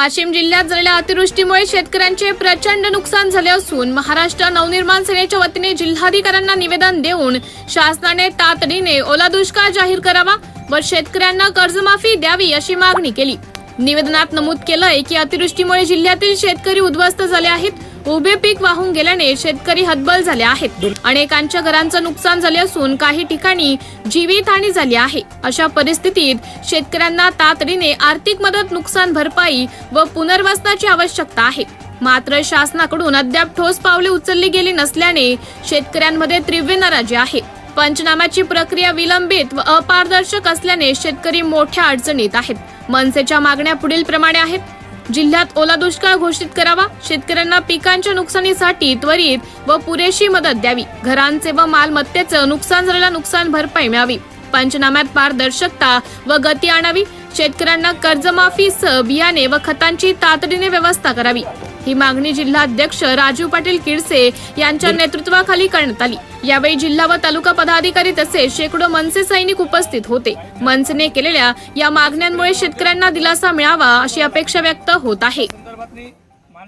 वाशिम जिल्ह्यात झालेल्या अतिवृष्टीमुळे शेतकऱ्यांचे प्रचंड नुकसान झाले असून महाराष्ट्र नवनिर्माण सेनेच्या वतीने जिल्हाधिकाऱ्यांना निवेदन देऊन शासनाने तातडीने ओला दुष्काळ जाहीर करावा व शेतकऱ्यांना कर्जमाफी द्यावी अशी मागणी केली. निवेदनात नमूद केलंय की अतिवृष्टीमुळे जिल्ह्यातील शेतकरी उद्ध्वस्त झाले आहेत उभे पीक वाहून गेल्याने शेतकरी हतबल झाले आहेत. अनेकांच्या घरांचं नुकसान झाले असून काही ठिकाणी जीवितहानी झाली आहे. अशा परिस्थितीत शेतकऱ्यांना तातडीने आर्थिक मदत नुकसान भरपाई व पुनर्वसनाची आवश्यकता आहे. मात्र शासनाकडून अद्याप ठोस पावले उचलली गेली नसल्याने शेतकऱ्यांमध्ये तीव्र नाराजी आहे. पंचनाम्याची प्रक्रिया विलंबित व अपारदर्शक असल्याने शेतकरी मोठ्या अडचणीत आहेत. मनसेच्या मागण्या पुढील प्रमाणे आहेत. जिल्ह्यात ओला दुष्काळ घोषित करावा शेतकऱ्यांना पिकांच्या नुकसानीसाठी त्वरित व पुरेशी मदत द्यावी. घरांचे व मालमत्तेचं नुकसान झालेला नुकसान भरपाई मिळावी. पंचनाम्यात पारदर्शकता व गती आणावी. शेतकऱ्यांना कर्जमाफीसह बियाणे व खतांची तातडीने व्यवस्था करावी. ही मागणी जिल्हाध्यक्ष राजीव पाटील किडसे यांच्या नेतृत्वाखाली करण्यात आली. यावेळी जिल्हा व तालुका पदाधिकारी तसेच शेकडो मनसे सैनिक उपस्थित होते. मनसेने केलेल्या या मागण्यांमुळे शेतकऱ्यांना दिलासा मिळावा अशी अपेक्षा व्यक्त होत आहे.